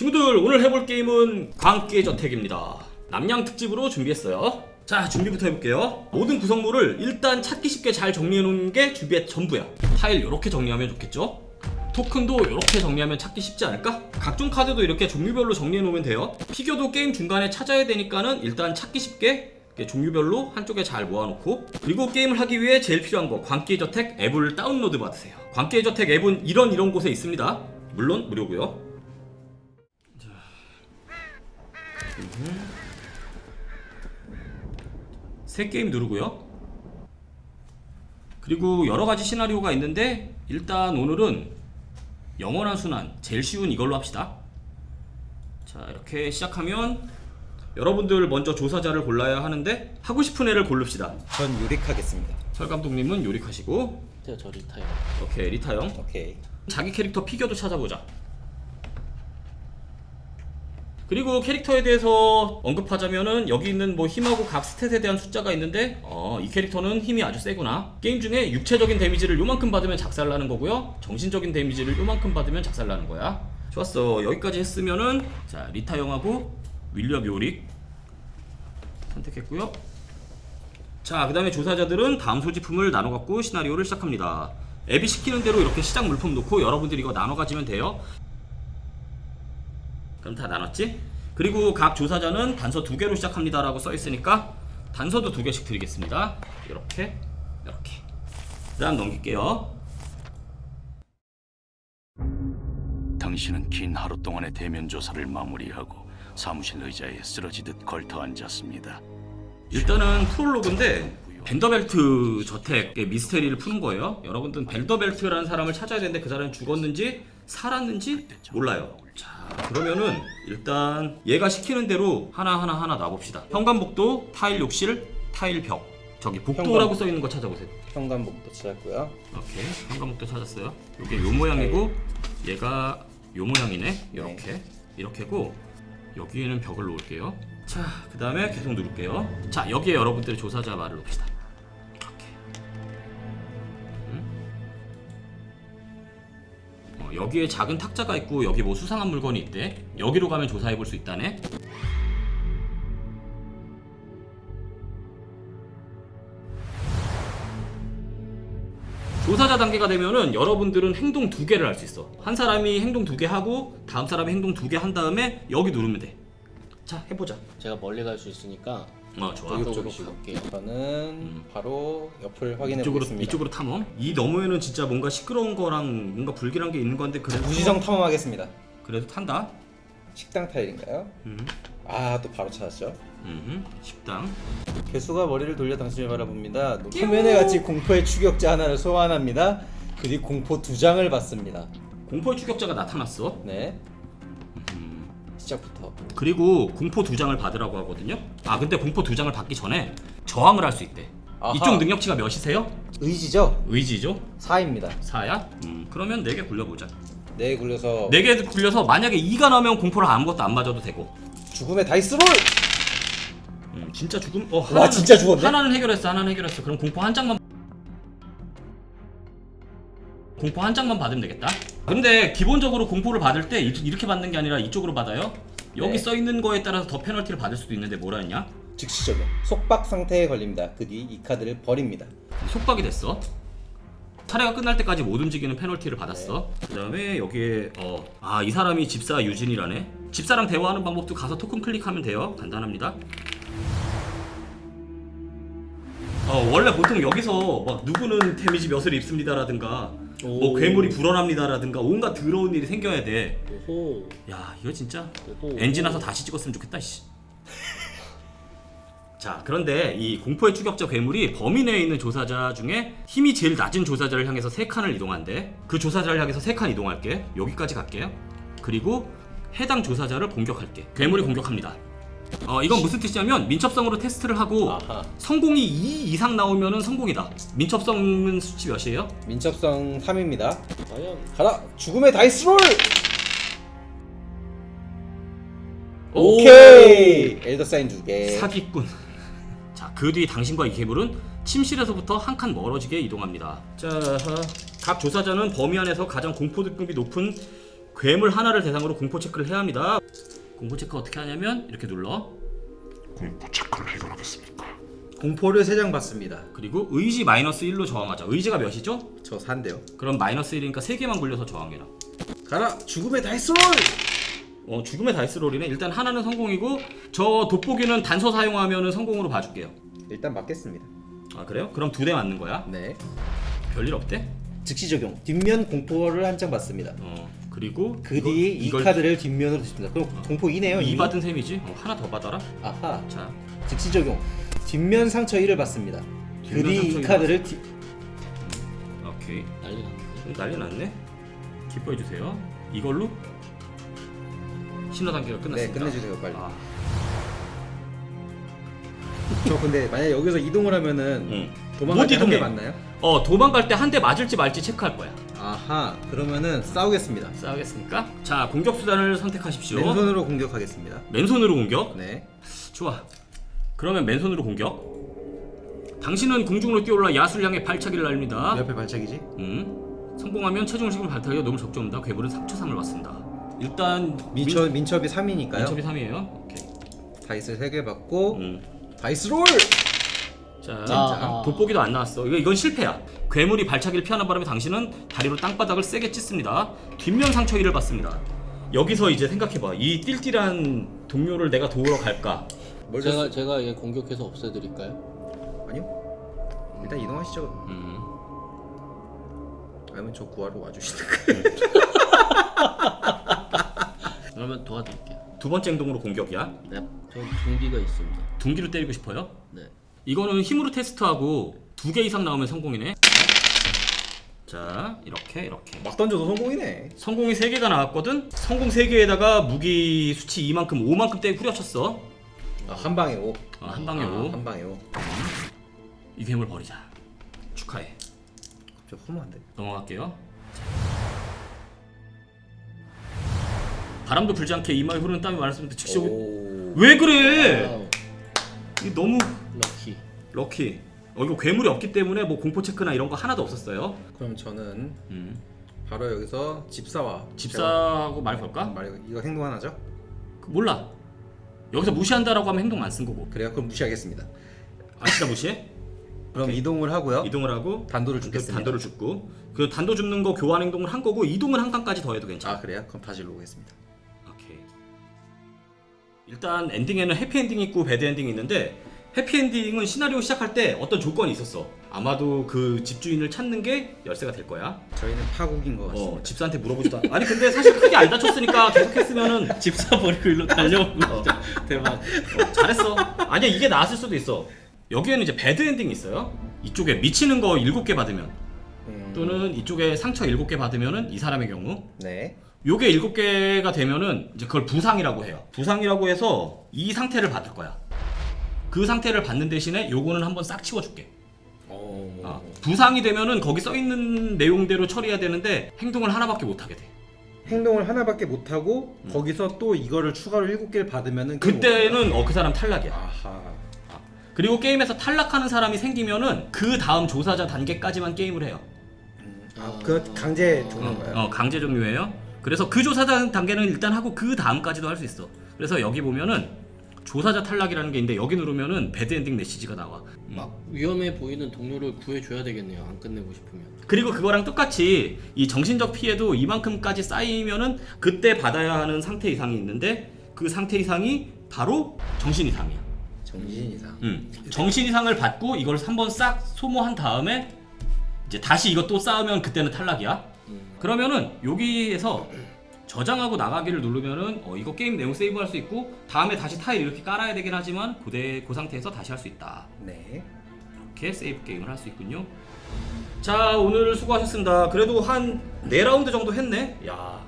친구들 오늘 해볼 게임은 광기의 저택입니다. 남양 특집으로 준비했어요. 자 준비부터 해볼게요. 모든 구성물을 일단 찾기 쉽게 잘 정리해 놓는 게 준비의 전부야. 타일 이렇게 정리하면 좋겠죠? 토큰도 이렇게 정리하면 찾기 쉽지 않을까? 각종 카드도 이렇게 종류별로 정리해 놓으면 돼요. 피규어도 게임 중간에 찾아야 되니까는 일단 찾기 쉽게 종류별로 한쪽에 잘 모아놓고 그리고 게임을 하기 위해 제일 필요한 거 광기의 저택 앱을 다운로드 받으세요. 광기의 저택 앱은 이런 이런 곳에 있습니다. 물론 무료고요. 새 게임 누르고요. 그리고 여러 가지 시나리오가 있는데 일단 오늘은 영원한 순환 제일 쉬운 이걸로 합시다. 자 이렇게 시작하면 여러분들 먼저 조사자를 골라야 하는데 하고 싶은 애를 고릅시다. 전 유릭하겠습니다. 설 감독님은 요리하시고 제가 저 리타요. 오케이 리타 형 오케이. 자기 캐릭터 피규어도 찾아보자. 그리고 캐릭터에 대해서 언급하자면은 여기 있는 뭐 힘하고 각 스탯에 대한 숫자가 있는데 어, 이 캐릭터는 힘이 아주 세구나. 게임 중에 육체적인 데미지를 요만큼 받으면 작살나는 거고요. 정신적인 데미지를 요만큼 받으면 작살나는 거야. 좋았어. 여기까지 했으면은 자 리타 형하고 윌리엄 요릭 선택했고요. 자, 그 다음에 조사자들은 다음 소지품을 나눠 갖고 시나리오를 시작합니다. 앱이 시키는 대로 이렇게 시작 물품 놓고 여러분들이 이거 나눠 가지면 돼요. 그럼 다 나눴지? 그리고 각 조사자는 단서 두 개로 시작합니다라고 써 있으니까 단서도 두 개씩 드리겠습니다. 이렇게, 이렇게. 그다음 넘길게요. 당신은 긴 하루 동안의 대면 조사를 마무리하고 사무실 의자에 쓰러지듯 걸터 앉았습니다. 일단은 프롤로그인데 벤더벨트 저택의 미스테리를 푸는 거예요. 여러분들은 벤더벨트라는 사람을 찾아야 되는데 그 사람이 죽었는지 살았는지 몰라요. 자 그러면은 일단 얘가 시키는 대로 하나 하나 하나 놔봅시다. 현관복도, 타일 욕실, 타일 벽. 저기 복도라고. 써 있는 거 찾아보세요. 현관복도 찾았고요. 오케이 현관복도 찾았어요. 이게 요 모양이고 얘가 요 모양이네. 이렇게 이렇게고 여기에는 벽을 놓을게요. 자, 그 다음에 계속 누를게요. 자, 여기에 여러분들의 조사자 말을 놓읍시다. 여기에 작은 탁자가 있고 여기 뭐 수상한 물건이 있대. 여기로 가면 조사해 볼 수 있다네. 조사자 단계가 되면은 여러분들은 행동 두 개를 할 수 있어. 한 사람이 행동 두 개 하고 다음 사람이 행동 두 개 한 다음에 여기 누르면 돼. 자, 해보자. 제가 멀리 갈 수 있으니까 어, 좋아. 이쪽으로 이쪽으로 가볼게요. 저는 바로 옆을 확인해 이쪽으로 보겠습니다. 이쪽으로 탐험. 이 너머에는 진짜 뭔가 시끄러운 거랑 뭔가 불길한 게 있는 건데 그래도 무지성 탐험하겠습니다. 그래도 탄다. 식당 타일인가요? 음, 아 또 바로 찾았죠. 음, 식당. 개수가 머리를 돌려 당신을 바라봅니다. 화면에 같이 공포의 추격자 하나를 소환합니다. 그리고 공포 두 장을 받습니다. 공포의 추격자가 나타났어. 네. 시작부터. 그리고 공포 두 장을 받으라고 하거든요. 아 근데 공포 두 장을 받기 전에 저항을 할 수 있대. 아하. 이쪽 능력치가 몇이세요? 의지죠? 의지죠? 4입니다. 4야? 음, 그러면 4개 굴려보자. 네 굴려서 4개 굴려서 만약에 2가 나면 공포를 아무것도 안 맞아도 되고 죽음의 다이스 롤! 음, 진짜 죽음? 어, 와, 진짜 죽었네? 하나는 해결했어 하나는 해결했어 그럼 공포 한 장만 공포 한 장만 받으면 되겠다 근데 기본적으로 공포를 받을 때 이- 이렇게 받는 게 아니라 이쪽으로 받아요 여기 네. 써 있는 거에 따라서 더 페널티를 받을 수도 있는데 뭐라 했냐 즉시 적용. 속박 상태에 걸립니다. 그 뒤 이 카드를 버립니다. 속박이 됐어 차례가 끝날 때까지 못 움직이는 페널티를 받았어. 그 다음에 여기에 어, 아 이 사람이 집사 유진이라네. 집사랑 대화하는 방법도 가서 토큰 클릭하면 돼요. 간단합니다. 어 원래 보통 여기서 막 누구는 데미지 몇을 입습니다라든가 뭐 오. 괴물이 불어납니다라든가 온갖 더러운 일이 생겨야 돼. 오호. 야 이거 진짜 오호. 엔진 와서 다시 찍었으면 좋겠다 씨. 자 그런데 이 공포의 추격자 괴물이 범위 내에 있는 조사자 중에 힘이 제일 낮은 조사자를 향해서 세 칸을 이동한대 그 조사자를 향해서 세 칸 이동할게 여기까지 갈게요 그리고 해당 조사자를 공격할게 괴물이 공격합니다 어 이건 무슨 뜻이냐면 민첩성으로 테스트를 하고 아하. 성공이 2 이상 나오면은 성공이다 민첩성은 수치 몇이에요? 민첩성 3입니다. 과연 가라! 죽음의 다이스 롤! 오! 오케이! 엘더 사인 두 개. 사기꾼. 자, 그 뒤 당신과 이 괴물은 침실에서부터 한 칸 멀어지게 이동합니다. 자, 각 조사자는 범위 안에서 가장 공포 등급이 높은 괴물 하나를 대상으로 공포 체크를 해야 합니다. 공포 체크 어떻게 하냐면 이렇게 눌러. 공포 체크를 해결하겠습니까? 공포를 3장 받습니다. 그리고 의지 마이너스 1로 저항하자. 의지가 몇이죠? 저 4인데요. 그럼 마이너스 1이니까 3개만 굴려서 저항해라. 가라 죽음의 다이스롤! 어, 죽음의 다이스 롤이네. 일단 하나는 성공이고 저 돋보기는 단서 사용하면 성공으로 봐줄게요. 일단 맞겠습니다. 아 그래요? 그럼 두 대 맞는 거야? 네. 별일 없대? 즉시 적용. 뒷면 공포를 한 장 받습니다. 어 그리고 그 이거- 뒤에 이 이걸 카드를 뒷면으로 줍니다. 그럼 공포 2네요. 이 이미. 받은 셈이지? 어, 하나 더 받아라. 아하. 자 즉시 적용. 뒷면 상처 1을 받습니다. 그 뒷면 뒤 상처 이 일을 카드를 뒤... 오케이 난리 났는데. 난리 났네. 기뻐해 주세요. 이걸로 신호 단계가 네, 끝났습니다. 끝내주세요 빨리. 아, 저 근데 만약 여기서 이동을 하면은 응. 도망갈 못 때한대 이동해. 맞나요? 어 도망갈 때 한 대 맞을지 말지 체크할 거야. 아하. 그러면은 싸우겠습니다. 싸우겠습니까? 자 공격 수단을 선택하십시오. 맨손으로 공격하겠습니다. 맨손으로 공격. 네. 좋아. 그러면 맨손으로 공격. 당신은 공중으로 뛰어올라 야수를 향해 발차기를 날립니다. 옆에 발차기지? 음. 성공하면 체중을 실고 발차기가 놈을 적중합니다. 괴물은 3초 3을 받습니다. 일단 민첩 민첩이 3이니까요. 민첩이 3이에요. 오케이. 다이스 3개 받고 음. 다이스 롤! 자, 아. 돋보기도 안 나왔어. 이거 이건 실패야. 괴물이 발차기를 피하는 바람에 당신은 다리로 땅바닥을 세게 찢습니다. 뒷면 상처 1을 받습니다. 여기서 이제 생각해봐. 이 띨띨한 동료를 내가 도우러 갈까? 뭘 제가? 제가 얘 공격해서 없애드릴까요? 아니요. 일단 이동하시죠. 음. 아니면 저 구하러 와주시든가. 그러면 도와드릴게요. 두 번째 행동으로 공격이야. 네. 저 둥기가 있습니다. 둥기로 때리고 싶어요. 네. 이거는 힘으로 테스트하고 두 개 이상 나오면 성공이네. 자, 이렇게 이렇게. 막 던져도 성공이네. 성공이 3개가 나왔거든? 성공 3개에다가 무기 수치 2만큼, 5만큼 때 후려쳤어. 아, 한 방에 5. 아, 한 방에 오. 한 방에 5. 이 괴물 버리자. 축하해. 저 허무한데. 넘어갈게요. 바람도 불지 않게 이마에 흐르는 땀이 많았습니다. 즉시 오... 오. 왜 그래? 와우. 이게 너무 럭키. 럭키. 어 이거 괴물이 없기 때문에 뭐 공포 체크나 이런 거 하나도 없었어요. 그럼 저는 음. 바로 여기서 집사와 집사하고 말 걸까? 말 이거 행동 하나죠? 그 몰라. 여기서 무시한다라고 하면 행동 안 쓴 거고. 그래요? 그럼 무시하겠습니다. 아 진짜 무시해? 그럼 오케이. 이동을 하고요. 이동을 하고 단도를 그 줍겠습니다. 단도를 줍고 그 단도 줍는 거 교환 행동을 한 거고 이동은 한 칸까지 더 해도 괜찮아. 아 그래요? 그럼 다시 로겠습니다. 오케이. 일단 엔딩에는 해피 엔딩이 있고 배드 엔딩이 있는데 해피 엔딩은 시나리오 시작할 때 어떤 조건이 있었어. 아마도 그 집주인을 찾는 게 열쇠가 될 거야. 저희는 파국인 것 같습니다. 어, 집사한테 물어보지도 않. 아니 근데 사실 크게 안 다쳤으니까 계속했으면은 집사 버리고 일로 달려오고 어. 대박. 어, 잘했어. 아니야 이게 나았을 수도 있어. 여기에는 이제 배드 엔딩이 있어요. 이쪽에 미치는 거 7개 받으면 음, 또는 이쪽에 상처 7개 받으면은 이 사람의 경우 네. 요게 7개가 되면은 이제 그걸 부상이라고 해요. 부상이라고 해서 이 상태를 받을 거야. 그 상태를 받는 대신에 요거는 한번 싹 치워줄게. 어. 아, 부상이 되면은 거기 써 있는 내용대로 처리해야 되는데 행동을 하나밖에 못 하게 돼. 행동을 하나밖에 못 하고 거기서 또 이거를 추가로 7개를 받으면은 게임 오버예요? 그때는 어 그 사람 탈락이야. 아하. 그리고 게임에서 탈락하는 사람이 생기면은 그 다음 조사자 단계까지만 게임을 해요. 아, 그 강제 주는 거예요. 어, 강제 종료예요. 그래서 그 조사자 단계는 일단 하고 그 다음까지도 할 수 있어. 그래서 여기 보면은 조사자 탈락이라는 게 있는데 여기 누르면은 배드 엔딩 메시지가 나와. 음. 막 위험해 보이는 동료를 구해줘야 되겠네요. 안 끝내고 싶으면. 그리고 그거랑 똑같이 이 정신적 피해도 이만큼까지 쌓이면은 그때 받아야 하는 상태 이상이 있는데 그 상태 이상이 바로 정신 이상이야. 정신 이상. 음. 정신 이상을 받고 이걸 한번 싹 소모한 다음에 이제 다시 이거 또 쌓으면 그때는 탈락이야. 음. 그러면은 여기에서 저장하고 나가기를 누르면은 어 이거 게임 내용 세이브할 수 있고 다음에 다시 타일 이렇게 깔아야 되긴 하지만 그대 그 상태에서 다시 할 수 있다. 네. 이렇게 세이브 게임을 할 수 있군요. 자 오늘 수고하셨습니다. 그래도 한 4라운드 정도 했네. 야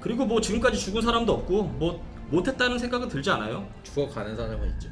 그리고 뭐 지금까지 죽은 사람도 없고 뭐 못했다는 생각은 들지 않아요? 죽어가는 사람은 있죠.